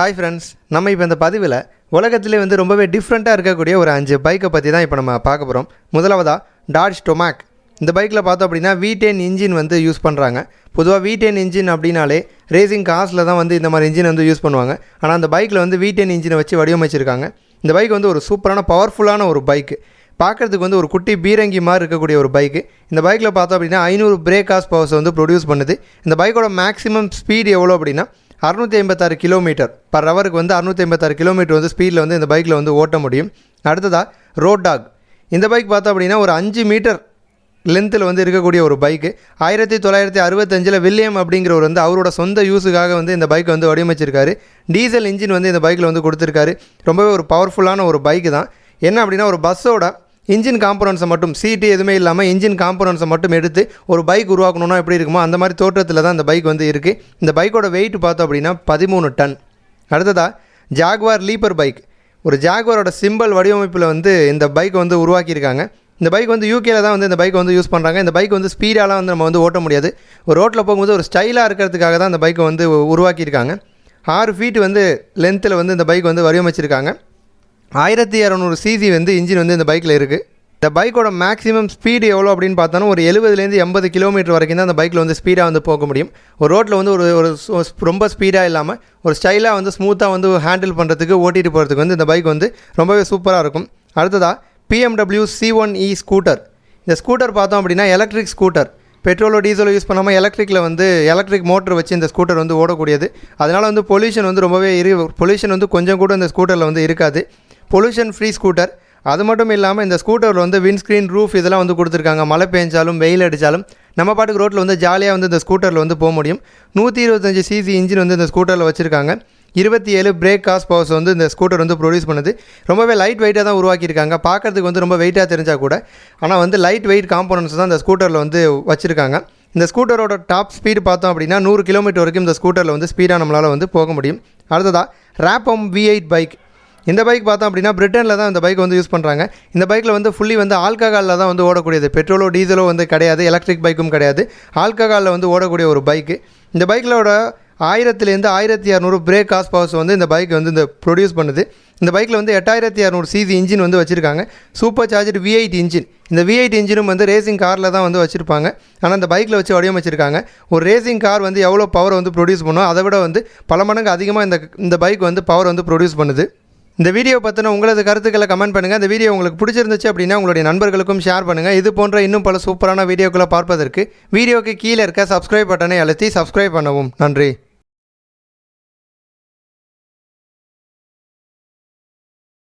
Hi friends நம்ம இப்போ இந்த பதிவில் உலகத்திலே வந்து ரொம்பவே டிஃப்ரெண்ட்டாக இருக்கக்கூடிய ஒரு அஞ்சு பைக்கை பற்றி தான் இப்போ நம்ம பார்க்க போகிறோம் முதலாவதாக டார்ஜ் டொமாக் இந்த பைக்கில் பார்த்தோம் அப்படின்னா வி டென் இன்ஜின் வந்து யூஸ் பண்ணுறாங்க பொதுவாக வி டென் இன்ஜின் அப்படின்னாலே ரேசிங் கார்ஸில் தான் வந்து இந்த மாதிரி இன்ஜின் வந்து யூஸ் பண்ணுவாங்க. ஆனால் அந்த பைக்கில் வந்து வி டென் இன்ஜினை வச்சு வடிவமைச்சிருக்காங்க. இந்த பைக் வந்து ஒரு சூப்பரான பவர்ஃபுல்லான ஒரு பைக்கு பார்க்குறதுக்கு வந்து ஒரு குட்டி பீரங்கி மாதிரி இருக்கக்கூடிய ஒரு பைக்கு இந்த பைக்கில் பார்த்தோம் அப்படின்னா ஐநூறு பிரேக் காஸ் பவர்ஸ் வந்து ப்ரொடியூஸ் பண்ணுது. இந்த பைக்கோட மேக்ஸிமம் ஸ்பீடு எவ்வளோ அப்படின்னா அறுநூற்றி ஐம்பத்தாறு கிலோமீட்டர் பர் ஹவருக்கு வந்து அறுநூற்றி ஐம்பத்தாறு கிலோமீட்டர் வந்து ஸ்பீடில் வந்து இந்த பைக்கில் வந்து ஓட்ட முடியும். அடுத்ததாக ரோட் டாக் இந்த பைக் பார்த்தோம் அப்படின்னா ஒரு அஞ்சு மீட்டர் லென்த்தில் வந்து இருக்கக்கூடிய ஒரு பைக்கு ஆயிரத்தி தொள்ளாயிரத்தி அறுபத்தஞ்சில் வில்லியம் அப்படிங்கிறவர் வந்து அவரோட சொந்த யூஸுக்காக வந்து இந்த பைக்கை வந்து வடிவமைச்சிருக்காரு. டீசல் இன்ஜின் வந்து இந்த பைக்கில் வந்து கொடுத்துருக்காரு. ரொம்பவே ஒரு பவர்ஃபுல்லான ஒரு பைக்கு தான். என்ன அப்படின்னா ஒரு பஸ்ஸோட இன்ஜின் காம்பனன்ஸை மட்டும் சீட்டு எதுவுமே இல்லாமல் இன்ஜின் காம்பனன்ஸை மட்டும் எடுத்து ஒரு பைக் உருவாக்கணும்னா எப்படி இருக்குமோ அந்த மாதிரி தோற்றத்தில் தான் இந்த பைக் வந்து இருக்குது இந்த பைக்கோட வெயிட் பார்த்தோம் அப்படின்னா பதிமூணு டன். அடுத்ததாக ஜாக்வார் லீப்பர் பைக் ஒரு ஜாக்வாரோட சிம்பிள் வடிவமைப்பில் வந்து இந்த பைக் வந்து உருவாக்கியிருக்காங்க. இந்த பைக் வந்து யூகேல தான் வந்து இந்த பைக் வந்து யூஸ் பண்ணுறாங்க இந்த பைக் வந்து ஸ்பீடாலாம் வந்து நம்ம வந்து ஓட்ட முடியாது. ஒரு ரோட்டில் போகும்போது ஒரு ஸ்டைலாக இருக்கிறதுக்காக தான் இந்த பைக்கை வந்து உருவாக்கியிருக்காங்க. ஆறு ஃபீட் வந்து லென்த்தில் வந்து இந்த பைக் வந்து வடிவமைச்சிருக்காங்க. ஆயிரத்தி இரநூறு சிசி வந்து இன்ஜின் வந்து இந்த பைக்கில் இருக்குது இந்த பைக்கோட மேக்ஸிமம் ஸ்பீடு எவ்வளோ அப்படின்னு பார்த்தோன்னா ஒரு எழுபதுலேருந்து எண்பது கிலோமீட்டர் வரைக்கும் தான் அந்த பைக்கில் வந்து ஸ்பீடாக வந்து போக முடியும். ஒரு ரோட்டில் வந்து ஒரு ஒரு ரொம்ப ஸ்பீடாக இல்லாமல் ஒரு ஸ்டைலாக வந்து ஸ்மூத்தாக வந்து ஹேண்டில் பண்ணுறதுக்கு ஓட்டிகிட்டு போகிறதுக்கு வந்து இந்த பைக் வந்து ரொம்பவே சூப்பராக இருக்கும். அடுத்ததாக BMW C one E scooter இந்த ஸ்கூட்டர் பார்த்தோம் அப்படின்னா எலக்ட்ரிக் ஸ்கூட்டர் பெட்ரோலோ டீசலோ யூஸ் பண்ணாமல் எலக்ட்ரிக்கில் வந்து எலக்ட்ரிக் மோட்டர் வச்சு இந்த ஸ்கூட்டர் வந்து ஓடக்கூடியது. அதனால் வந்து பொல்யூஷன் வந்து ரொம்பவே இரு பொல்யூஷன் வந்து கொஞ்சம் கூட இந்த ஸ்கூட்டரில் வந்து இருக்காது. பொல்யூஷன் ஃப்ரீ ஸ்கூட்டர் அது மட்டும் இல்லாமல் இந்த ஸ்கூட்டரில் வந்து விண்ட்ஸ்க்ரீன் ரூஃப் இதெல்லாம் வந்து கொடுத்துருக்காங்க. மழை பெஞ்சாலும் வெயில் அடித்தாலும் நம்ம பாட்டுக்கு ரோட்டில் வந்து ஜாலியாக வந்து இந்த ஸ்கூட்டரில் வந்து போக முடியும். நூற்றி இருபத்தஞ்சி சிசி இன்ஜின் வந்து இந்த ஸ்கூட்டரில் வச்சுருக்காங்க. இருபத்தி ஏழு பிரேக் காஸ் பவர்ஸ் வந்து இந்த ஸ்கூட்டர் வந்து ப்ரொடியூஸ் பண்ணுது. ரொம்பவே லைட் வெயிட்டாக தான் உருவாக்கியிருக்காங்க. பார்க்கறதுக்கு வந்து ரொம்ப வெயிட்டாக தெரிஞ்சால் கூட. ஆனால் வந்து லைட் வெயிட் காம்போனன்ட்ஸ் தான் இந்த ஸ்கூட்டரில் வந்து வச்சுருக்காங்க. இந்த ஸ்கூட்டரோட டாப் ஸ்பீடு பார்த்தோம் அப்படின்னா நூறு கிலோமீட்டர் வரைக்கும் இந்த ஸ்கூட்டரில் வந்து ஸ்பீடாக நம்மளால் வந்து போக முடியும். அடுத்ததாக ரேப்பம் வி எயிட் பைக் இந்த பைக் பார்த்தோம் அப்படின்னா பிரிட்டனில் தான் இந்த பைக் வந்து யூஸ் பண்ணுறாங்க இந்த பைக்கில் வந்து ஃபுல்லி வந்து ஆல்கஹாலில் தான் வந்து ஓடக்கூடியது. பெட்ரோலோ டீசலோ வந்து கிடையாது. எலக்ட்ரிக் பைக்கும் கிடையாது. ஆல்கஹாலில் வந்து ஓடக்கூடிய ஒரு பைக்கு இந்த பைக்கிலோட ஆயிரத்துலேருந்து ஆயிரத்தி இரநூறு பிரேக் காஸ் பவர்ஸ் வந்து இந்த பைக் வந்து இந்த ப்ரொடியூஸ் பண்ணுது. இந்த பைக்கில் வந்து எட்டாயிரத்தி இரநூறு சிசி இன்ஜின் வந்து வச்சுருக்காங்க. சூப்பர் சார்ஜர் விஐட் இன்ஜின் இந்த விஐட் இன்ஜினும் வந்து ரேசிங் காரில் தான் வந்து வச்சுருப்பாங்க. ஆனால் இந்த பைக்கில் வச்சு வடிவமைச்சிருக்காங்க. ஒரு ரேசிங் கார் வந்து எவ்வளோ பவர் வந்து ப்ரொடியூஸ் பண்ணும் அதை விட வந்து பல மடங்கு அதிகமாக இந்த இந்த பைக் வந்து பவர் வந்து ப்ரொடியூஸ் பண்ணுது. இந்த வீடியோ பற்றின உங்களது கருத்துக்களை கமெண்ட் பண்ணுங்கள் இந்த வீடியோ உங்களுக்கு பிடிச்சிருந்துச்சு அப்படின்னா உங்களுடைய நண்பர்களுக்கும் ஷேர் பண்ணுங்கள் இது போன்ற இன்னும் பல சூப்பரான வீடியோக்களை பார்ப்பதற்கு வீடியோக்கு கீழே இருக்க சப்ஸ்கிரைப் பட்டனை அழுத்தி சப்ஸ்கிரைப் பண்ணவும். நன்றி.